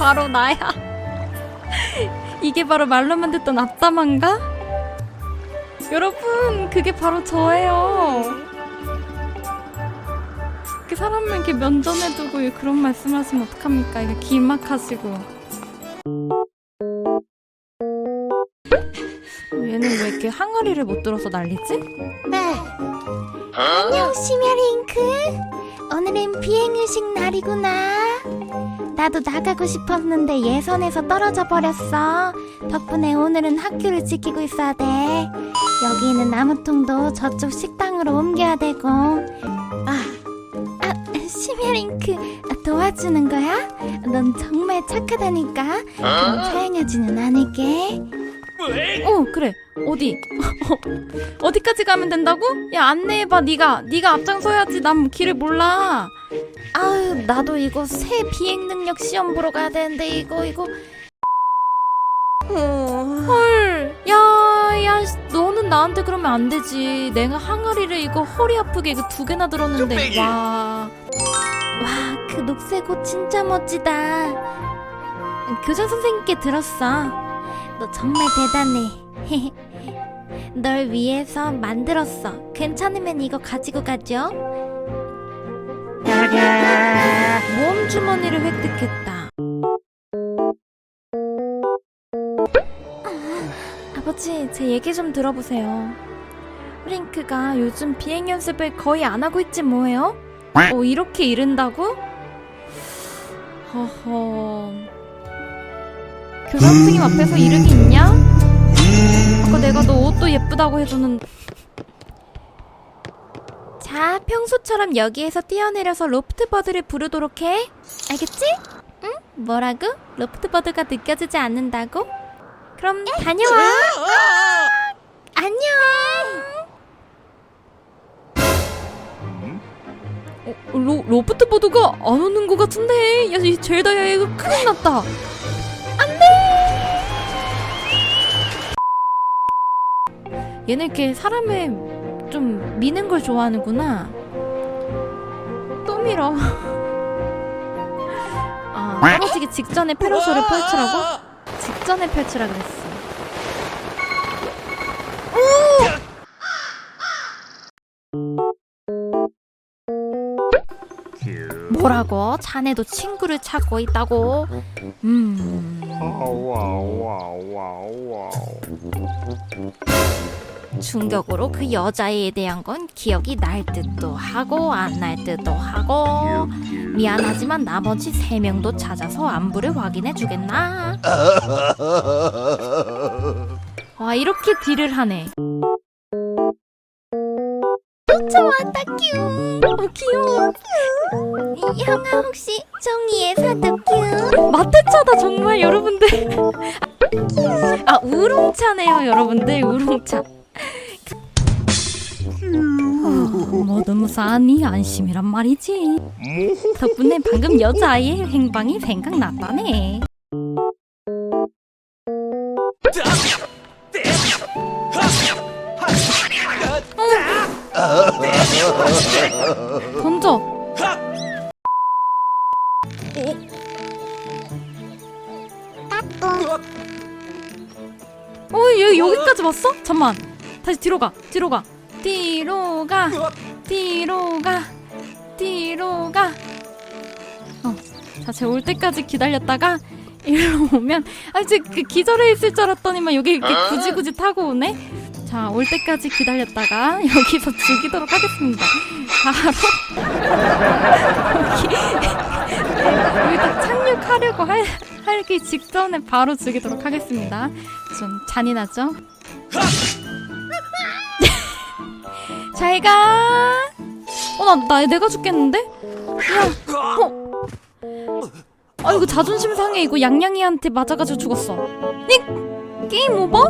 바로 나야. 이게 바로 말로만 듣던 앞담한가? 여러분, 그게 바로 저예요. 그 사람을 이렇게 면전에 두고 그런 말씀하시면 어떡합니까? 이게 길막하시고. 얘는 왜 이렇게 항아리를 못 들어서 난리지? 안녕 시메링크 오늘은 비행의식 날이구나 나도 나가고 싶었는데 예선에서 떨어져 버렸어. 덕분에 오늘은 학교를 지키고 있어야 돼. 여기 있는 나무통도 저쪽 식당으로 옮겨야 되고. 아, 아 시메링크 도와주는 거야? 넌 정말 착하다니까. 그럼 사양하지는 않을게 어 그래. 어디? 어디까지 가면 된다고? 야 안내해봐 네가. 네가 앞장서야지. 난 길을 몰라 아유 나도 이거 새 비행 능력 시험 보러 가야 되는데 이거 이거. 헐 야 야 너는 나한테 그러면 안 되지. 내가 항아리를 이거 허리 아프게 이거 두 개나 들었는데. 뚝배기. 와. 와 그 녹색 옷 진짜 멋지다. 교장 선생님께 들었어. 너 정말 대단해. 널 위해서 만들었어. 괜찮으면 이거 가지고 가죠 모험 주머니를 획득했다 아버지 제 얘기 좀 들어보세요 프링크가 요즘 비행 연습을 거의 안 하고 있지 뭐예요? 어 이렇게 이른다고? 허허 교장 선생님 앞에서 이르기 있냐? 아까 내가 너 옷도 예쁘다고 해줬는데 자 평소처럼 여기에서 뛰어내려서 로프트버드를 부르도록 해 알겠지? 응? 뭐라고? 로프트버드가 느껴지지 않는다고? 그럼 다녀와 안녕 어, 로, 로프트 보드가 안 오는 것 같은데 야 이 젤다야 이거 큰일 났다 안 돼 얘네 이렇게 사람을 좀 미는 걸 좋아하는구나. 또 밀어. 아 떨어지기 직전에 페로소를 펼치라고? 직전에 펼치라 그랬어. 뭐라고? 자네도 친구를 찾고 있다고? 음 충격으로 그 여자애에 대한 건 기억이 날 듯도 하고 안 날 듯도 하고 미안하지만 나머지 세 명도 찾아서 안부를 확인해 주겠나? 와 이렇게 딜을 하네. 뀨 어, 귀여워 이 형아 혹시 종이의 사도 맛대차다 정말 여러분들. 아 우롱차네요 여러분들 우롱차. 어, 모두 무사하니 안심이란 말이지. 덕분에 방금 여자아이의 행방이 생각났다네. 던져. 어, 얘 여기까지 왔어? 잠만. 다시 뒤로 가. 뒤로 가. 뒤로 가. 뒤로 가. 뒤로 가. 어. 자, 쟤올 때까지 기다렸다가 일로 오면 아, 이제 그 기절해 있을 줄 알았더니만 여기 이렇게 굳이 굳이 타고 오네. 자, 올 때까지 기다렸다가 여기서 죽이도록 하겠습니다. 바로 여기 여기 딱 착륙하려고 할 하기 직전에 바로 죽이도록 하겠습니다. 좀 잔인하죠? 잘 가. 어, 나, 나 내가 죽겠는데? 야, 어. 아, 이거 자존심 상해. 이거 양양이한테 맞아가지고 죽었어. 닉! 게임 오버?